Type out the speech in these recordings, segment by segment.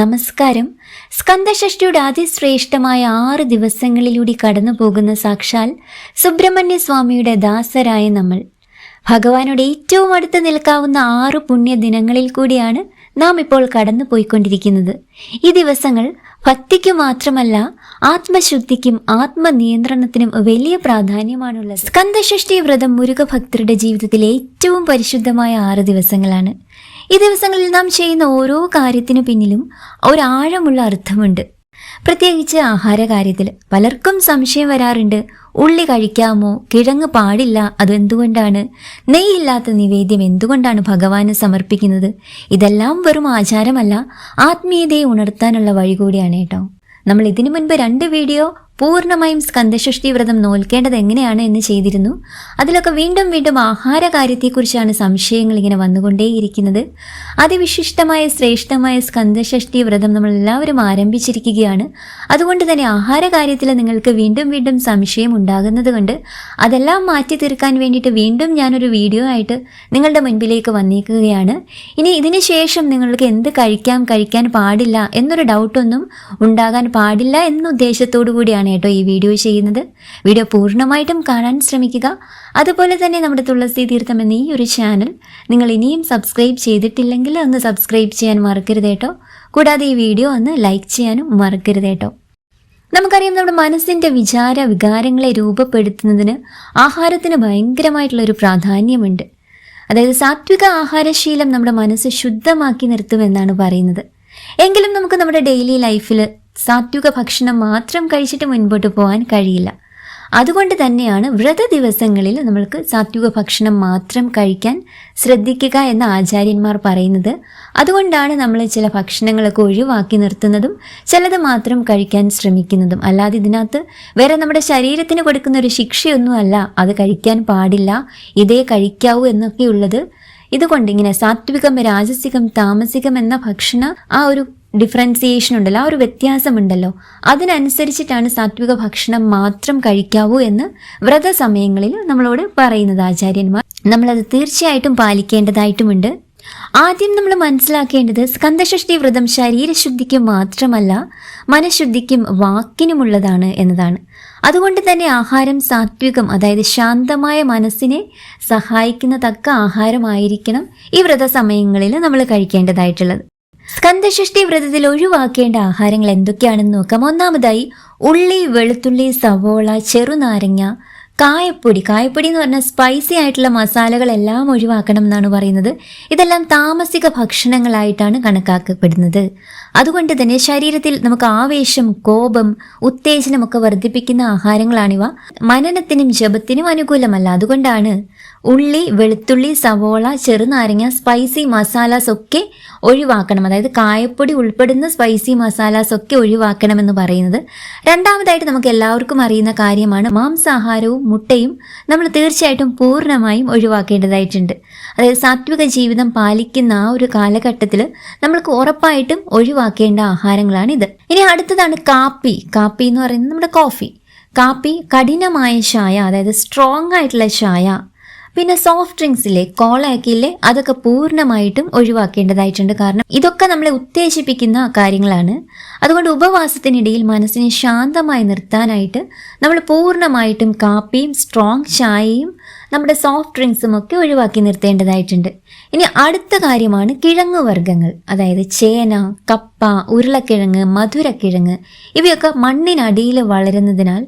നമസ്കാരം. സ്കന്ദഷഷ്ടിയുടെ അതിശ്രേഷ്ഠമായ ആറ് ദിവസങ്ങളിലൂടെ കടന്നു പോകുന്ന സാക്ഷാൽ സുബ്രഹ്മണ്യ സ്വാമിയുടെ ദാസരായ നമ്മൾ. ഭഗവാനോട് ഏറ്റവും അടുത്ത് നിൽക്കാവുന്ന ആറ് പുണ്യ ദിനങ്ങളിൽ കൂടിയാണ് നാം ഇപ്പോൾ കടന്നു പോയിക്കൊണ്ടിരിക്കുന്നത് ഈ ദിവസങ്ങൾ ഭക്തിക്ക് മാത്രമല്ല ആത്മശുദ്ധിക്കും ആത്മനിയന്ത്രണത്തിനും വലിയ പ്രാധാന്യമാണുള്ളത്. സ്കന്ദഷഷ്ടി വ്രതം മുരുക ഭക്തരുടെ ജീവിതത്തിലെ ഏറ്റവും പരിശുദ്ധമായ ആറ് ദിവസങ്ങളാണ്. ഈ ദിവസങ്ങളിൽ നാം ചെയ്യുന്ന ഓരോ കാര്യത്തിനു പിന്നിലും ഒരാഴമുള്ള അർത്ഥമുണ്ട്. പ്രത്യേകിച്ച് ആഹാര കാര്യത്തിൽ പലർക്കും സംശയം വരാറുണ്ട് ഉള്ളി കഴിക്കാമോ? കിഴങ്ങ് പാടില്ല അതെന്തുകൊണ്ടാണ്? നെയ്യില്ലാത്ത നിവേദ്യം എന്തുകൊണ്ടാണ് ഭഗവാന് സമർപ്പിക്കുന്നത്? ഇതെല്ലാം വെറും ആചാരമല്ല ആത്മീയതയെ ഉണർത്താനുള്ള വഴി കൂടിയാണ് കേട്ടോ നമ്മൾ ഇതിനു മുൻപ് രണ്ട് വീഡിയോ പൂർണമായും സ്കന്ധഷഷ്ടി വ്രതം നോൽക്കേണ്ടത് എങ്ങനെയാണ് എന്ന് ചെയ്തിരുന്നു. അതിലൊക്കെ വീണ്ടും വീണ്ടും ആഹാരകാര്യത്തെക്കുറിച്ചാണ് സംശയങ്ങൾ ഇങ്ങനെ വന്നുകൊണ്ടേയിരിക്കുന്നത്. അതിവിശിഷ്ടമായ ശ്രേഷ്ഠമായ സ്കന്ധഷഷ്ടി വ്രതം നമ്മൾ എല്ലാവരും ആരംഭിച്ചിരിക്കുകയാണ്. അതുകൊണ്ട് തന്നെ ആഹാരകാര്യത്തിൽ നിങ്ങൾക്ക് വീണ്ടും വീണ്ടും സംശയം ഉണ്ടാകുന്നത് കൊണ്ട് അതെല്ലാം മാറ്റി തീർക്കാൻ വേണ്ടിയിട്ട് വീണ്ടും ഞാനൊരു വീഡിയോ ആയിട്ട് നിങ്ങളുടെ മുൻപിലേക്ക് വന്നേക്കുകയാണ്. ഇനി ഇതിന് ശേഷം നിങ്ങൾക്ക് എന്ത് കഴിക്കാം കഴിക്കാൻ പാടില്ല എന്നൊരു ഡൗട്ടൊന്നും ഉണ്ടാകാൻ പാടില്ല എന്ന ഉദ്ദേശത്തോടു കൂടിയാണ് കേട്ടോ ഈ വീഡിയോ ചെയ്യുന്നത്. വീഡിയോ പൂർണമായിട്ടും കാണാൻ ശ്രമിക്കുക. അതുപോലെ തന്നെ നമ്മുടെ തുളസി തീർത്ഥം എന്ന ഈ ഒരു ചാനൽ നിങ്ങൾ ഇനിയും സബ്സ്ക്രൈബ് ചെയ്തിട്ടില്ലെങ്കിൽ ഒന്ന് സബ്സ്ക്രൈബ് ചെയ്യാൻ മറക്കരുത് കേട്ടോ. കൂടാതെ ഈ വീഡിയോ ഒന്ന് ലൈക്ക് ചെയ്യാനും മറക്കരുത് കേട്ടോ. നമുക്കറിയാം നമ്മുടെ മനസ്സിന്റെ വിചാര വികാരങ്ങളെ രൂപപ്പെടുത്തുന്നതിന് ആഹാരത്തിന് ഭയങ്കരമായിട്ടുള്ളൊരു പ്രാധാന്യമുണ്ട്. അതായത് സാത്വിക ആഹാരശീലം നമ്മുടെ മനസ്സ് ശുദ്ധമാക്കി നിർത്തുമെന്നാണ് പറയുന്നത്. എങ്കിലും നമുക്ക് നമ്മുടെ ഡെയിലി ലൈഫിൽ സാത്വിക ഭക്ഷണം മാത്രം കഴിച്ചിട്ട് മുൻപോട്ട് പോകാൻ കഴിയില്ല. അതുകൊണ്ട് തന്നെയാണ് വ്രത ദിവസങ്ങളിൽ നമ്മൾക്ക് സാത്വിക ഭക്ഷണം മാത്രം കഴിക്കാൻ ശ്രദ്ധിക്കുക എന്ന് ആചാര്യന്മാർ പറയുന്നത്. അതുകൊണ്ടാണ് നമ്മൾ ചില ഭക്ഷണങ്ങളൊക്കെ ഒഴിവാക്കി നിർത്തുന്നതും ചിലത് മാത്രം കഴിക്കാൻ ശ്രമിക്കുന്നതും. അല്ലാതെ ഇതിനകത്ത് വേറെ നമ്മുടെ ശരീരത്തിന് കൊടുക്കുന്ന ഒരു ശിക്ഷയൊന്നുമല്ല അത് കഴിക്കാൻ പാടില്ല. ഇതേ കഴിക്കാവൂ എന്നൊക്കെയുള്ളത്. ഇതുകൊണ്ട് ഇങ്ങനെ സാത്വികം രാജസികം താമസികം എന്ന ഭക്ഷണ ആ ഒരു ഡിഫറൻസിയേഷൻ ഉണ്ടല്ലോ ആ ഒരു വ്യത്യാസമുണ്ടല്ലോ. അതിനനുസരിച്ചിട്ടാണ് സാത്വിക ഭക്ഷണം മാത്രം കഴിക്കാവൂ എന്ന് വ്രതസമയങ്ങളിൽ നമ്മളോട് പറയുന്നത് ആചാര്യന്മാർ. നമ്മളത് തീർച്ചയായിട്ടും പാലിക്കേണ്ടതായിട്ടുമുണ്ട്. ആദ്യം നമ്മൾ മനസ്സിലാക്കേണ്ടത് സ്കന്ധഷഷ്ടി വ്രതം ശരീരശുദ്ധിക്കും മാത്രമല്ല മനഃശുദ്ധിക്കും വാക്കിനുമുള്ളതാണ് എന്നതാണ്. അതുകൊണ്ട് തന്നെ ആഹാരം സാത്വികം അതായത് ശാന്തമായ മനസ്സിനെ സഹായിക്കുന്ന തക്ക ആഹാരമായിരിക്കണം ഈ വ്രത സമയങ്ങളിൽ നമ്മൾ കഴിക്കേണ്ടതായിട്ടുള്ളത്. സ്കന്ദഷഷ്ടി വ്രതത്തിൽ ഒഴിവാക്കേണ്ട ആഹാരങ്ങൾ എന്തൊക്കെയാണെന്ന് നോക്കാം. ഒന്നാമതായി ഉള്ളി വെളുത്തുള്ളി സവോള ചെറുനാരങ്ങ കായപ്പൊടി. കായപ്പൊടി എന്ന് പറഞ്ഞാൽ സ്പൈസി ആയിട്ടുള്ള മസാലകളെല്ലാം ഒഴിവാക്കണം എന്നാണ് പറയുന്നത്. ഇതെല്ലാം താമസിക ഭക്ഷണങ്ങളായിട്ടാണ് കണക്കാക്കപ്പെടുന്നത്. അതുകൊണ്ട് തന്നെ ശരീരത്തിൽ നമുക്ക് ആവേശം കോപം ഉത്തേജനമൊക്കെ വർദ്ധിപ്പിക്കുന്ന ആഹാരങ്ങളാണിവ. മനനത്തിനും ജപത്തിനും അനുകൂലമല്ല. അതുകൊണ്ടാണ് ഉള്ളി വെളുത്തുള്ളി സവോള ചെറുനാരങ്ങ സ്പൈസി മസാലാസ് ഒക്കെ ഒഴിവാക്കണം. അതായത് കായപ്പൊടി ഉൾപ്പെടുന്ന സ്പൈസി മസാലാസ് ഒക്കെ ഒഴിവാക്കണമെന്ന് പറയുന്നത്. രണ്ടാമതായിട്ട് നമുക്ക് എല്ലാവർക്കും അറിയുന്ന കാര്യമാണ് മാംസാഹാരവും മുട്ടയും നമ്മൾ തീർച്ചയായിട്ടും പൂർണമായും ഒഴിവാക്കേണ്ടതായിട്ടുണ്ട്. അതായത് സാത്വിക ജീവിതം പാലിക്കുന്ന ആ ഒരു കാലഘട്ടത്തിൽ നമ്മൾക്ക് ഉറപ്പായിട്ടും ഒഴിവാക്കേണ്ട ആഹാരങ്ങളാണ് ഇത് ഇനി അടുത്തതാണ് കാപ്പി. കാപ്പി എന്ന് പറയുന്നത് നമ്മുടെ കോഫി കാപ്പി കഠിനമായ ചായ അതായത് സ്ട്രോങ് ആയിട്ടുള്ള ചായ പിന്നെ സോഫ്റ്റ് ഡ്രിങ്ക്സിലെ ഇല്ലേ അതൊക്കെ പൂർണമായിട്ടും ഒഴിവാക്കേണ്ടതായിട്ടുണ്ട്. കാരണം ഇതൊക്കെ നമ്മളെ ഉത്തേജിപ്പിക്കുന്ന കാര്യങ്ങളാണ്. അതുകൊണ്ട് ഉപവാസത്തിനിടയിൽ മനസ്സിനെ ശാന്തമായി നിർത്താനായിട്ട് നമ്മൾ പൂർണമായിട്ടും കാപ്പിയും സ്ട്രോങ് ചായയും നമ്മുടെ സോഫ്റ്റ് ഡ്രിങ്ക്സും ഒക്കെ ഒഴിവാക്കി നിർത്തേണ്ടതായിട്ടുണ്ട്. ഇനി അടുത്ത കാര്യമാണ് കിഴങ്ങ് വർഗങ്ങൾ. അതായത് ചേന കപ്പ ഉരുളക്കിഴങ്ങ് മധുരക്കിഴങ്ങ് ഇവയൊക്കെ മണ്ണിനടിയിൽ വളരുന്നതിനാൽ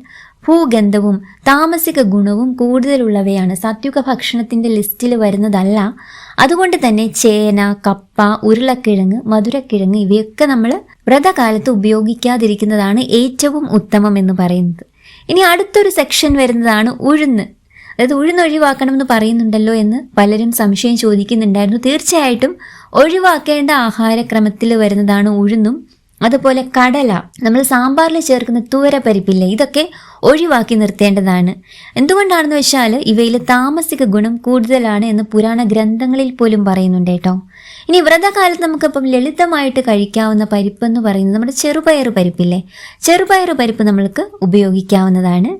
ഭൂഗന്ധവും താമസിക ഗുണവും കൂടുതലുള്ളവയാണ്. സത്യുഗ ഭക്ഷണത്തിന്റെ ലിസ്റ്റിൽ വരുന്നതല്ല. അതുകൊണ്ട് തന്നെ ചേന കപ്പ ഉരുളക്കിഴങ്ങ് മധുരക്കിഴങ്ങ് ഇവയൊക്കെ നമ്മൾ വ്രതകാലത്ത് ഉപയോഗിക്കാതിരിക്കുന്നതാണ് ഏറ്റവും ഉത്തമം എന്ന് പറയുന്നത്. ഇനി അടുത്തൊരു സെക്ഷൻ വരുന്നതാണ് ഉഴുന്ന്. അതായത് ഉഴുന്ന് ഒഴിവാക്കണമെന്ന് പറയുന്നുണ്ടല്ലോ എന്ന് പലരും സംശയം ചോദിക്കുന്നുണ്ടായിരുന്നു. തീർച്ചയായിട്ടും ഒഴിവാക്കേണ്ട ആഹാരക്രമത്തിൽ വരുന്നതാണ് ഉഴുന്നും. അതുപോലെ കടല നമ്മൾ സാമ്പാറിൽ ചേർക്കുന്ന തൂര പരിപ്പില്ലേ ഇതൊക്കെ ഒഴിവാക്കി നിർത്തേണ്ടതാണ്. എന്തുകൊണ്ടാണെന്ന് വെച്ചാൽ ഇവയിൽ താമസിക ഗുണം കൂടുതലാണ് എന്ന് പുരാണ ഗ്രന്ഥങ്ങളിൽ പോലും പറയുന്നുണ്ട് കേട്ടോ. ഇനി വ്രതകാലത്ത് നമുക്കിപ്പം ലളിതമായിട്ട് കഴിക്കാവുന്ന പരിപ്പ് എന്ന് പറയുന്നത് നമ്മുടെ ചെറുപയർ പരിപ്പില്ലേ ചെറുപയർ പരിപ്പ് നമ്മൾക്ക് ഉപയോഗിക്കാവുന്നതാണ്.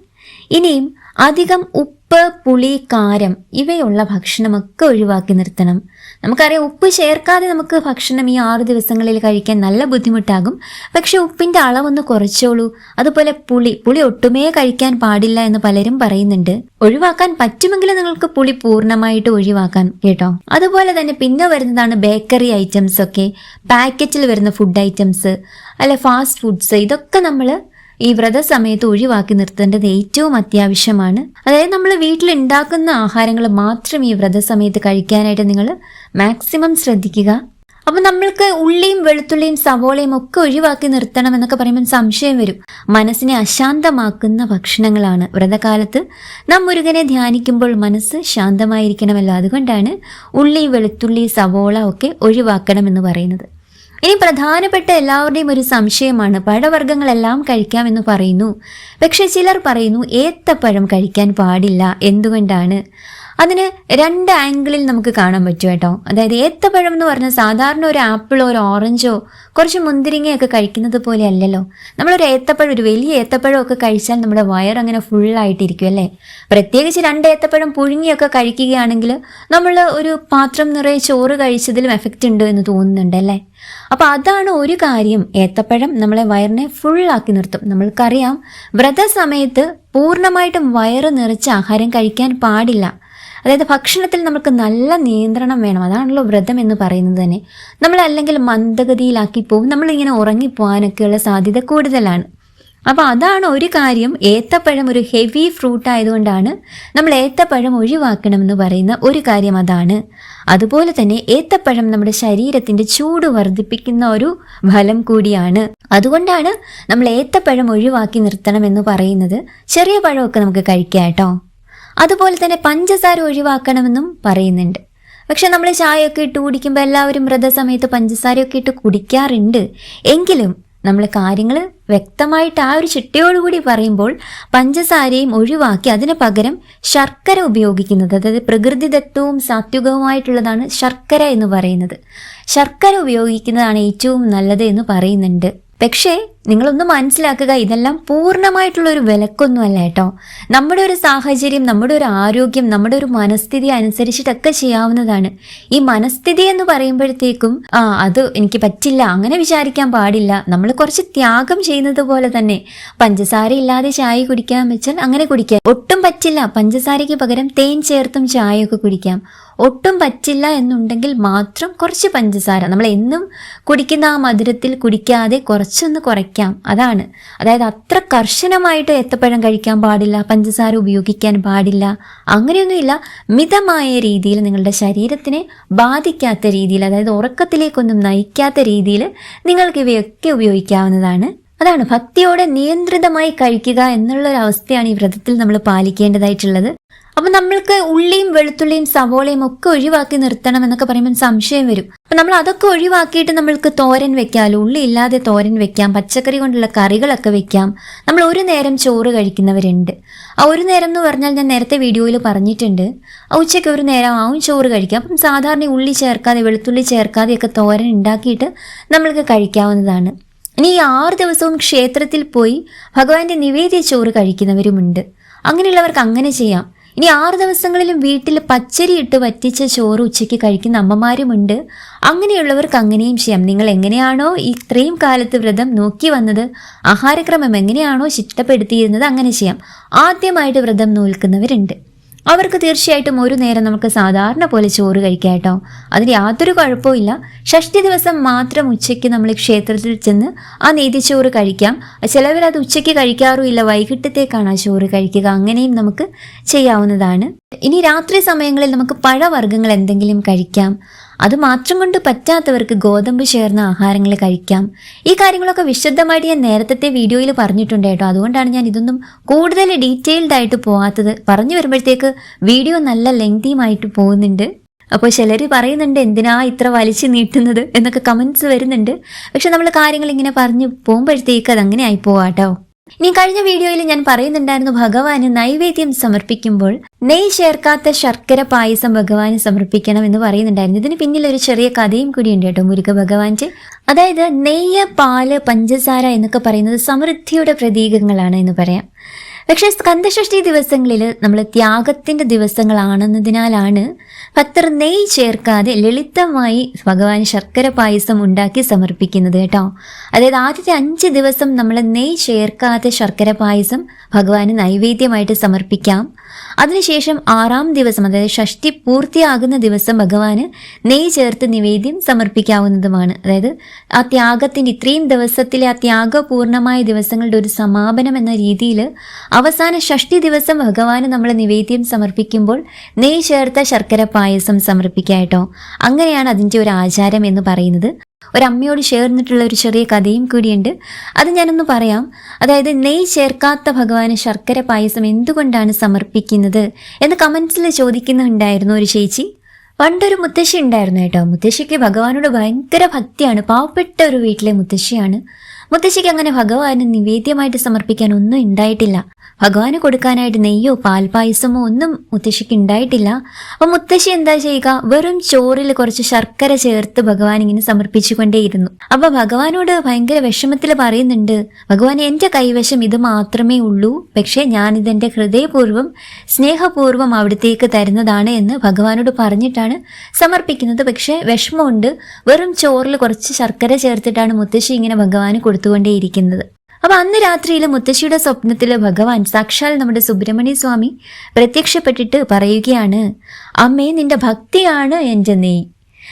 ഇനിയും അധികം ഉപ്പ് പുളി കാരം ഇവയുള്ള ഭക്ഷണമൊക്കെ ഒഴിവാക്കി നിർത്തണം. നമുക്കറിയാം ഉപ്പ് ചേർക്കാതെ നമുക്ക് ഭക്ഷണം ഈ ആറ് ദിവസങ്ങളിൽ കഴിക്കാൻ നല്ല ബുദ്ധിമുട്ടാകും. പക്ഷെ ഉപ്പിന്റെ അളവൊന്ന് കുറച്ചോളൂ. അതുപോലെ പുളി പുളി ഒട്ടുമേ കഴിക്കാൻ പാടില്ല എന്ന് പലരും പറയുന്നുണ്ട്. ഒഴിവാക്കാൻ പറ്റുമെങ്കിൽ നിങ്ങൾക്ക് പുളി പൂർണമായിട്ട് ഒഴിവാക്കാം കേട്ടോ. അതുപോലെ തന്നെ പിന്നെ വരുന്നതാണ് ബേക്കറി ഐറ്റംസ് ഒക്കെ. പാക്കറ്റിൽ വരുന്ന ഫുഡ് ഐറ്റംസ് അല്ലെ ഫാസ്റ്റ് ഫുഡ്സ് ഇതൊക്കെ നമ്മൾ ഈ വ്രത സമയത്ത് ഒഴിവാക്കി നിർത്തേണ്ടത് ഏറ്റവും അത്യാവശ്യമാണ്. അതായത് നമ്മൾ വീട്ടിൽ ഉണ്ടാക്കുന്ന ആഹാരങ്ങൾ മാത്രം ഈ വ്രത സമയത്ത് കഴിക്കാനായിട്ട് നിങ്ങൾ മാക്സിമം ശ്രദ്ധിക്കുക. അപ്പം നമ്മൾക്ക് ഉള്ളിയും വെളുത്തുള്ളിയും സവോളയും ഒക്കെ ഒഴിവാക്കി നിർത്തണം എന്നൊക്കെ പറയുമ്പോൾ സംശയം വരും. മനസ്സിനെ അശാന്തമാക്കുന്ന ഭക്ഷണങ്ങളാണ് വ്രതകാലത്ത്. നാം മുരുകനെ ധ്യാനിക്കുമ്പോൾ മനസ്സ് ശാന്തമായിരിക്കണമല്ലോ. അതുകൊണ്ടാണ് ഉള്ളി വെളുത്തുള്ളി സവോള ഒക്കെ ഒഴിവാക്കണം എന്ന് പറയുന്നത്. ഇനി പ്രധാനപ്പെട്ട എല്ലാവരുടെയും ഒരു സംശയമാണ് പഴവർഗങ്ങളെല്ലാം കഴിക്കാമെന്ന് പറയുന്നു. പക്ഷെ ചിലർ പറയുന്നു ഏത്തപ്പഴം കഴിക്കാൻ പാടില്ല. എന്തുകൊണ്ടാണ്? അതിന് രണ്ട് ആംഗിളിൽ നമുക്ക് കാണാൻ പറ്റും കേട്ടോ. അതായത് ഏത്തപ്പഴം എന്ന് പറഞ്ഞ സാധാരണ ഒരു ആപ്പിളോ ഒരു ഓറഞ്ചോ കുറച്ച് മുന്തിരിങ്ങയൊക്കെ കഴിക്കുന്നത് പോലെ അല്ലല്ലോ. നമ്മളൊരു ഏത്തപ്പഴം ഒരു വലിയ ഏത്തപ്പഴം ഒക്കെ കഴിച്ചാൽ നമ്മുടെ വയർ അങ്ങനെ ഫുള്ളായിട്ടിരിക്കും അല്ലേ? പ്രത്യേകിച്ച് രണ്ട് ഏത്തപ്പഴം പുഴുങ്ങിയൊക്കെ കഴിക്കുകയാണെങ്കിൽ നമ്മൾ ഒരു പാത്രം നിറയെ ചോറ് കഴിച്ചതിലും എഫക്റ്റ് ഉണ്ട് എന്ന് തോന്നുന്നുണ്ട് അല്ലേ? അപ്പോൾ അതാണ് ഒരു കാര്യം. ഏത്തപ്പഴം നമ്മളെ വയറിനെ ഫുള്ളാക്കി നിർത്തും. നമ്മൾക്കറിയാം വ്രത സമയത്ത് പൂർണമായിട്ടും വയറ് നിറച്ച് ആഹാരം കഴിക്കാൻ പാടില്ല. അതായത് ഭക്ഷണത്തിൽ നമുക്ക് നല്ല നിയന്ത്രണം വേണം. അതാണല്ലോ വ്രതം എന്ന് പറയുന്നത് തന്നെ. നമ്മൾ അല്ലെങ്കിൽ മന്ദഗതിയിലാക്കി പോകും. നമ്മളിങ്ങനെ ഉറങ്ങിപ്പോകാനൊക്കെയുള്ള സാധ്യത കൂടുതലാണ്. അപ്പോൾ അതാണ് ഒരു കാര്യം. ഏത്തപ്പഴം ഒരു ഹെവി ഫ്രൂട്ട് ആയതുകൊണ്ടാണ് നമ്മൾ ഏത്തപ്പഴം ഒഴിവാക്കണമെന്ന് പറയുന്ന ഒരു കാര്യം അതാണ്. അതുപോലെ തന്നെ ഏത്തപ്പഴം നമ്മുടെ ശരീരത്തിന്റെ ചൂട് വർദ്ധിപ്പിക്കുന്ന ഒരു ഫലം കൂടിയാണ്. അതുകൊണ്ടാണ് നമ്മൾ ഏത്തപ്പഴം ഒഴിവാക്കി നിർത്തണമെന്ന് പറയുന്നത്. ചെറിയ പഴമൊക്കെ നമുക്ക് കഴിക്കാം കേട്ടോ. അതുപോലെ തന്നെ പഞ്ചസാര ഒഴിവാക്കണമെന്നും പറയുന്നുണ്ട്. പക്ഷെ നമ്മൾ ചായയൊക്കെ ഇട്ട് കുടിക്കുമ്പോൾ എല്ലാവരും വ്രതസമയത്ത് പഞ്ചസാരയൊക്കെ ഇട്ട് കുടിക്കാറുണ്ട്. എങ്കിലും നമ്മൾ കാര്യങ്ങൾ വ്യക്തമായിട്ട് ആ ഒരു ചിട്ടയോടുകൂടി പറയുമ്പോൾ പഞ്ചസാരയും ഒഴിവാക്കി അതിന് പകരം ശർക്കര ഉപയോഗിക്കുന്നത് അതായത് പ്രകൃതിദത്തവും സാത്വികവുമായിട്ടുള്ളതാണ് ശർക്കര എന്ന് പറയുന്നത്. ശർക്കര ഉപയോഗിക്കുന്നതാണ് ഏറ്റവും നല്ലത് എന്ന് പറയുന്നുണ്ട്. പക്ഷേ നിങ്ങളൊന്ന് മനസ്സിലാക്കുക ഇതെല്ലാം പൂർണമായിട്ടുള്ള ഒരു വിലക്കൊന്നുമല്ല കേട്ടോ. നമ്മുടെ ഒരു സാഹചര്യം നമ്മുടെ ഒരു ആരോഗ്യം നമ്മുടെ ഒരു മനസ്ഥിതി അനുസരിച്ചിട്ടൊക്കെ ചെയ്യാവുന്നതാണ്. ഈ മനസ്ഥിതി എന്ന് പറയുമ്പോഴത്തേക്കും ആ അത് എനിക്ക് പറ്റില്ല അങ്ങനെ വിചാരിക്കാൻ പാടില്ല. നമ്മൾ കുറച്ച് ത്യാഗം ചെയ്യുന്നത് പോലെ തന്നെ. പഞ്ചസാര ഇല്ലാതെ ചായ കുടിക്കാൻ വെച്ചാൽ അങ്ങനെ കുടിക്കാം. ഒട്ടും പറ്റില്ല പഞ്ചസാരയ്ക്ക് പകരം തേൻ ചേർത്തും ചായയൊക്കെ കുടിക്കാം. ഒട്ടും പറ്റില്ല എന്നുണ്ടെങ്കിൽ മാത്രം കുറച്ച് പഞ്ചസാര. നമ്മൾ എന്നും കുടിക്കുന്ന ആ മധുരത്തിൽ കുടിക്കാതെ കുറച്ചൊന്ന് കുറയ്ക്കാം. അതാണ്. അതായത് അത്ര കർശനമായിട്ട് ഏത്തപ്പഴം കഴിക്കാൻ പാടില്ല പഞ്ചസാര ഉപയോഗിക്കാൻ പാടില്ല അങ്ങനെയൊന്നുമില്ല. മിതമായ രീതിയിൽ നിങ്ങളുടെ ശരീരത്തിനെ ബാധിക്കാത്ത രീതിയിൽ അതായത് ഉറക്കത്തിലേക്കൊന്നും നയിക്കാത്ത രീതിയിൽ നിങ്ങൾക്ക് ഇവയൊക്കെ ഉപയോഗിക്കാവുന്നതാണ്. അതാണ്. ഭക്തിയോടെ നിയന്ത്രിതമായി കഴിക്കുക എന്നുള്ള ഒരു അവസ്ഥയാണ് ഈ വ്രതത്തിൽ നമ്മൾ പാലിക്കേണ്ടതായിട്ടുള്ളത്. അപ്പൊ നമ്മൾക്ക് ഉള്ളിയും വെളുത്തുള്ളിയും സവോളയും ഒക്കെ ഒഴിവാക്കി നിർത്തണം എന്നൊക്കെ പറയുമ്പോൾ സംശയം വരും. അപ്പൊ നമ്മൾ അതൊക്കെ ഒഴിവാക്കിയിട്ട് നമ്മൾക്ക് തോരൻ വെക്കാമല്ലോ ഉള്ളി ഇല്ലാതെ തോരൻ വെക്കാം പച്ചക്കറി കൊണ്ടുള്ള കറികളൊക്കെ വെക്കാം. നമ്മൾ ഒരു നേരം ചോറ് കഴിക്കുന്നവരുണ്ട്. ആ ഒരു നേരം എന്ന് പറഞ്ഞാൽ ഞാൻ നേരത്തെ വീഡിയോയിൽ പറഞ്ഞിട്ടുണ്ട്. ആ ഉച്ചയ്ക്ക് ഒരു നേരം ആവും ചോറ് കഴിക്കാം അപ്പം സാധാരണ ഉള്ളി ചേർക്കാതെ വെളുത്തുള്ളി ചേർക്കാതെയൊക്കെ തോരൻ ഉണ്ടാക്കിയിട്ട് നമ്മൾക്ക് കഴിക്കാവുന്നതാണ്. ഇനി ഈ ആറ് ദിവസവും ക്ഷേത്രത്തിൽ പോയി ഭഗവാന്റെ നിവേദ്യ ചോറ് കഴിക്കുന്നവരുമുണ്ട്. അങ്ങനെയുള്ളവർക്ക് അങ്ങനെ ചെയ്യാം. ഇനി ആറ് ദിവസങ്ങളിലും വീട്ടിൽ പച്ചരി ഇട്ട് വറ്റിച്ച ചോറ് ഉച്ചയ്ക്ക് കഴിക്കുന്ന അമ്മമാരുമുണ്ട്. അങ്ങനെയുള്ളവർക്ക് അങ്ങനെയും ചെയ്യാം. നിങ്ങൾ എങ്ങനെയാണോ ഇത്രയും കാലത്ത് വ്രതം നോക്കി വന്നത് ആഹാരക്രമം എങ്ങനെയാണോ ചിട്ടപ്പെടുത്തിയിരുന്നത് അങ്ങനെ ചെയ്യാം. ആദ്യമായിട്ട് വ്രതം നോൽക്കുന്നവരുണ്ട്. അവർക്ക് തീർച്ചയായിട്ടും ഒരു നേരം നമുക്ക് സാധാരണ പോലെ ചോറ് കഴിക്കാം കേട്ടോ. അതിന് യാതൊരു കുഴപ്പമില്ല ഷഷ്ടി ദിവസം മാത്രം ഉച്ചയ്ക്ക് നമ്മൾ ക്ഷേത്രത്തിൽ ചെന്ന് ആ നീതിച്ചോറ് കഴിക്കാം. ചിലവരത് ഉച്ചയ്ക്ക് കഴിക്കാറുമില്ല വൈകിട്ടത്തേക്കാണ് ആ ചോറ് കഴിക്കുക. അങ്ങനെയും നമുക്ക് ചെയ്യാവുന്നതാണ്. ഇനി രാത്രി സമയങ്ങളിൽ നമുക്ക് പഴവർഗങ്ങൾ എന്തെങ്കിലും കഴിക്കാം. അത് മാത്രം കൊണ്ട് പറ്റാത്തവർക്ക് ഗോതമ്പ് ചേർന്ന ആഹാരങ്ങൾ കഴിക്കാം. ഈ കാര്യങ്ങളൊക്കെ വിശദമായിട്ട് ഞാൻ നേരത്തെ വീഡിയോയിൽ പറഞ്ഞിട്ടുണ്ട് കേട്ടോ. അതുകൊണ്ടാണ് ഞാൻ ഇതൊന്നും കൂടുതൽ ഡീറ്റെയിൽഡ് ആയിട്ട് പോകാത്തത് പറഞ്ഞു വരുമ്പോഴത്തേക്ക് വീഡിയോ നല്ല ലെങ്തിയുമായിട്ട് പോകുന്നുണ്ട്. അപ്പോൾ ചിലർ പറയുന്നുണ്ട് എന്തിനാ ഇത്ര വലിച്ചു നീട്ടുന്നത്? എന്നൊക്കെ കമൻസ് വരുന്നുണ്ട്. പക്ഷെ നമ്മൾ കാര്യങ്ങൾ ഇങ്ങനെ പറഞ്ഞു പോകുമ്പോഴത്തേക്ക് അങ്ങനെ ആയി പോവാട്ടോ. ഇനി കഴിഞ്ഞ വീഡിയോയിൽ ഞാൻ പറയുന്നുണ്ടായിരുന്നു ഭഗവാന് നൈവേദ്യം സമർപ്പിക്കുമ്പോൾ നെയ് ചേർക്കാത്ത ശർക്കര പായസം ഭഗവാന് സമർപ്പിക്കണം എന്ന് പറയുന്നുണ്ടായിരുന്നു. ഇതിന് പിന്നിൽ ഒരു ചെറിയ കഥയും കൂടിയുണ്ട് കേട്ടോ മുരുക ഭഗവാന്റെ അതായത് നെയ്യ് പാൽ പഞ്ചസാര എന്നൊക്കെ പറയുന്നത് സമൃദ്ധിയുടെ പ്രതീകങ്ങളാണ് എന്ന് പറയാം. പക്ഷേ സ്കന്ദഷഷ്ടി ദിവസങ്ങളിൽ നമ്മൾ ത്യാഗത്തിന്റെ ദിവസങ്ങളാണെന്നതിനാലാണ് ഭക്തർ നെയ് ചേർക്കാതെ ലളിതമായി ഭഗവാൻ ശർക്കര പായസം ഉണ്ടാക്കി സമർപ്പിക്കുന്നത് കേട്ടോ. അതായത് ആദ്യത്തെ അഞ്ച് ദിവസം നമ്മൾ നെയ് ചേർക്കാതെ ശർക്കര പായസം ഭഗവാന് നൈവേദ്യമായിട്ട് സമർപ്പിക്കാം. അതിനുശേഷം ആറാം ദിവസം അതായത് ഷഷ്ടി പൂർത്തിയാകുന്ന ദിവസം ഭഗവാന് നെയ് ചേർത്ത് നിവേദ്യം സമർപ്പിക്കാവുന്നതുമാണ്. അതായത് ആ ത്യാഗത്തിന്റെ ഇത്രയും ദിവസത്തിലെ ആ ത്യാഗപൂർണമായ ദിവസങ്ങളുടെ ഒരു സമാപനം എന്ന രീതിയിൽ അവസാന ഷഷ്ടി ദിവസം ഭഗവാന് നമ്മൾ നിവേദ്യം സമർപ്പിക്കുമ്പോൾ നെയ് ചേർത്ത ശർക്കര പായസം സമർപ്പിക്കാട്ടോ അങ്ങനെയാണ് അതിന്റെ ഒരു ആചാരം എന്ന് പറയുന്നത്. ഒരമ്മയോട് ചേർന്നിട്ടുള്ള ഒരു ചെറിയ കഥയും കൂടിയുണ്ട്. അത് ഞാനൊന്ന് പറയാം. അതായത് നെയ് ചേർക്കാത്ത ഭഗവാന് ശർക്കര പായസം എന്തുകൊണ്ടാണ് സമർപ്പിക്കുന്നത് എന്ന് കമൻസിൽ ചോദിക്കുന്നുണ്ടായിരുന്നു ഒരു ചേച്ചി. പണ്ടൊരു മുത്തശ്ശി ഉണ്ടായിരുന്നു കേട്ടോ. മുത്തശ്ശിക്ക് ഭഗവാനോട് ഭയങ്കര ഭക്തിയാണ്. പാവപ്പെട്ട ഒരു വീട്ടിലെ മുത്തശ്ശിയാണ്. മുത്തശ്ശിക്ക് അങ്ങനെ ഭഗവാന് നിവേദ്യമായിട്ട് സമർപ്പിക്കാൻ ഒന്നും ഉണ്ടായിട്ടില്ല. ഭഗവാന് കൊടുക്കാനായിട്ട് നെയ്യോ പാൽപായസമോ ഒന്നും മുത്തശ്ശിക്ക് ഉണ്ടായിട്ടില്ല. അപ്പൊ മുത്തശ്ശി എന്താ ചെയ്യുക? വെറും ചോറിൽ കുറച്ച് ശർക്കര ചേർത്ത് ഭഗവാൻ ഇങ്ങനെ സമർപ്പിച്ചുകൊണ്ടേയിരുന്നു. അപ്പൊ ഭഗവാനോട് ഭയങ്കര വിഷമത്തിൽ പറയുന്നുണ്ട് ഭഗവാൻ എന്റെ കൈവശം ഇത് മാത്രമേ ഉള്ളൂ. പക്ഷേ ഞാനിതെന്റെ ഹൃദയപൂർവം സ്നേഹപൂർവം അവിടത്തേക്ക് തരുന്നതാണ് എന്ന് ഭഗവാനോട് പറഞ്ഞിട്ടാണ് സമർപ്പിക്കുന്നത്. പക്ഷേ വിഷമമുണ്ട്. വെറും ചോറിൽ കുറച്ച് ശർക്കര ചേർത്തിട്ടാണ് മുത്തശ്ശി ഇങ്ങനെ ഭഗവാന് കൊടുത്തുകൊണ്ടേയിരിക്കുന്നത്. അപ്പൊ അന്ന് രാത്രിയിൽ മുത്തശ്ശിയുടെ സ്വപ്നത്തിൽ ഭഗവാൻ സാക്ഷാൽ നമ്മുടെ സുബ്രഹ്മണ്യ സ്വാമി പ്രത്യക്ഷപ്പെട്ടിട്ട് പറയുകയാണ് അമ്മേ നിന്റെ ഭക്തിയാണ് എന്റെ നെയ്.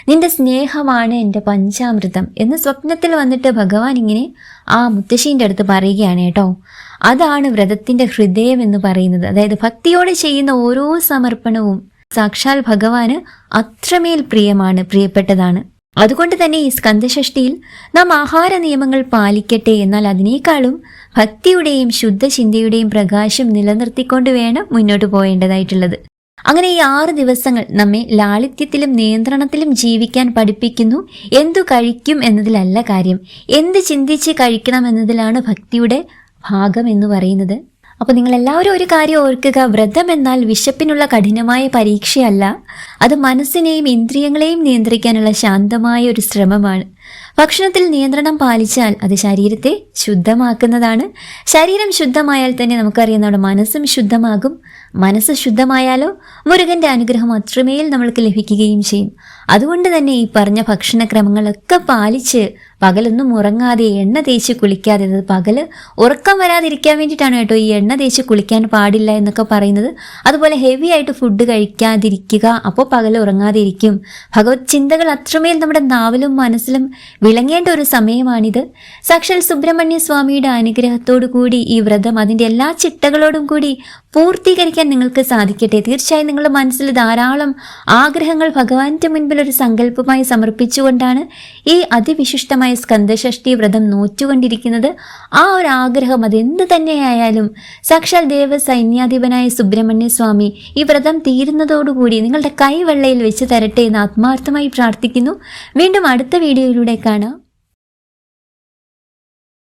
നിന്റെ സ്നേഹമാണ് എന്റെ പഞ്ചാമൃതം. എന്ന് സ്വപ്നത്തിൽ വന്നിട്ട് ഭഗവാൻ ഇങ്ങനെ ആ മുത്തശ്ശീന്റെ അടുത്ത് പറയുകയാണ് കേട്ടോ. അതാണ് വ്രതത്തിന്റെ ഹൃദയം എന്ന് പറയുന്നത്. അതായത് ഭക്തിയോടെ ചെയ്യുന്ന ഓരോ സമർപ്പണവും സാക്ഷാൽ ഭഗവാന് അത്രമേൽ പ്രിയമാണ് പ്രിയപ്പെട്ടതാണ്. അതുകൊണ്ട് തന്നെ ഈ സ്കന്ധഷഷ്ടിയിൽ നാം ആഹാര നിയമങ്ങൾ പാലിക്കട്ടെ എന്നാൽ അതിനേക്കാളും ഭക്തിയുടെയും ശുദ്ധചിന്തയുടെയും പ്രകാശം നിലനിർത്തിക്കൊണ്ട് വേണം മുന്നോട്ട് പോയേണ്ടതായിട്ടുള്ളത് അങ്ങനെ ഈ ആറ് ദിവസങ്ങൾ നമ്മെ ലാളിത്യത്തിലും നിയന്ത്രണത്തിലും ജീവിക്കാൻ പഠിപ്പിക്കുന്നു. എന്തു കഴിക്കും എന്നതിലല്ല കാര്യം. എന്ത് ചിന്തിച്ച് കഴിക്കണം എന്നതിലാണ് ഭക്തിയുടെ ഭാഗം എന്ന് പറയുന്നത്. അപ്പോൾ നിങ്ങൾ എല്ലാവരും ഒരു കാര്യം ഓർക്കുക വ്രതം എന്നാൽ വിശപ്പിനുള്ള കഠിനമായ പരീക്ഷയല്ല. അത് മനസ്സിനെയും ഇന്ദ്രിയങ്ങളെയും നിയന്ത്രിക്കാനുള്ള ശാന്തമായ ഒരു ശ്രമമാണ്. ഭക്ഷണത്തിൽ നിയന്ത്രണം പാലിച്ചാൽ അത് ശരീരത്തെ ശുദ്ധമാക്കുന്നതാണ്. ശരീരം ശുദ്ധമായാൽ തന്നെ നമുക്കറിയാം നമ്മുടെ മനസ്സും ശുദ്ധമാകും. മനസ്സ് ശുദ്ധമായാലോ മുരുകന്റെ അനുഗ്രഹം അത്രമേൽ നമ്മൾക്ക് ലഭിക്കുകയും ചെയ്യും. അതുകൊണ്ട് തന്നെ ഈ പറഞ്ഞ ഭക്ഷണക്രമങ്ങളൊക്കെ പാലിച്ച് പകലൊന്നും ഉറങ്ങാതെ എണ്ണ തേച്ച് കുളിക്കാതെ പകൽ ഉറക്കം വരാതിരിക്കാൻ വേണ്ടിയിട്ടാണ് കേട്ടോ ഈ എണ്ണ തേച്ച് കുളിക്കാൻ പാടില്ല എന്നൊക്കെ പറയുന്നത്. അതുപോലെ ഹെവി ആയിട്ട് ഫുഡ് കഴിക്കാതിരിക്കുക അപ്പോൾ പകൽ ഉറങ്ങാതിരിക്കും ഭഗവത് ചിന്തകൾ അത്രമേൽ നമ്മുടെ നാവിലും മനസ്സിലും വിളങ്ങേണ്ട ഒരു സമയമാണിത്. സാക്ഷാൽ സുബ്രഹ്മണ്യ സ്വാമിയുടെ അനുഗ്രഹത്തോടു കൂടി ഈ വ്രതം അതിന്റെ എല്ലാ ചിട്ടകളോടും കൂടി പൂർത്തീകരിക്കാൻ നിങ്ങൾക്ക് സാധിക്കട്ടെ. തീർച്ചയായും നിങ്ങളുടെ മനസ്സിൽ ധാരാളം ആഗ്രഹങ്ങൾ ഭഗവാന്റെ മുൻപിൽ ഒരു സങ്കല്പമായി സമർപ്പിച്ചുകൊണ്ടാണ് ഈ അതിവിശിഷ്ടമായ സ്കന്ദഷഷ്ടി വ്രതം നോറ്റുകൊണ്ടിരിക്കുന്നത്. ആ ഒരു ആഗ്രഹം അതെന്ത് തന്നെയായാലും സാക്ഷാൽ ദേവ സൈന്യാധിപനായ സുബ്രഹ്മണ്യ സ്വാമി ഈ വ്രതം തീരുന്നതോടുകൂടി നിങ്ങളുടെ കൈവെള്ളയിൽ വെച്ച് തരട്ടെ എന്ന് ആത്മാർത്ഥമായി പ്രാർത്ഥിക്കുന്നു. വീണ്ടും അടുത്ത വീഡിയോയിലൂടെ decano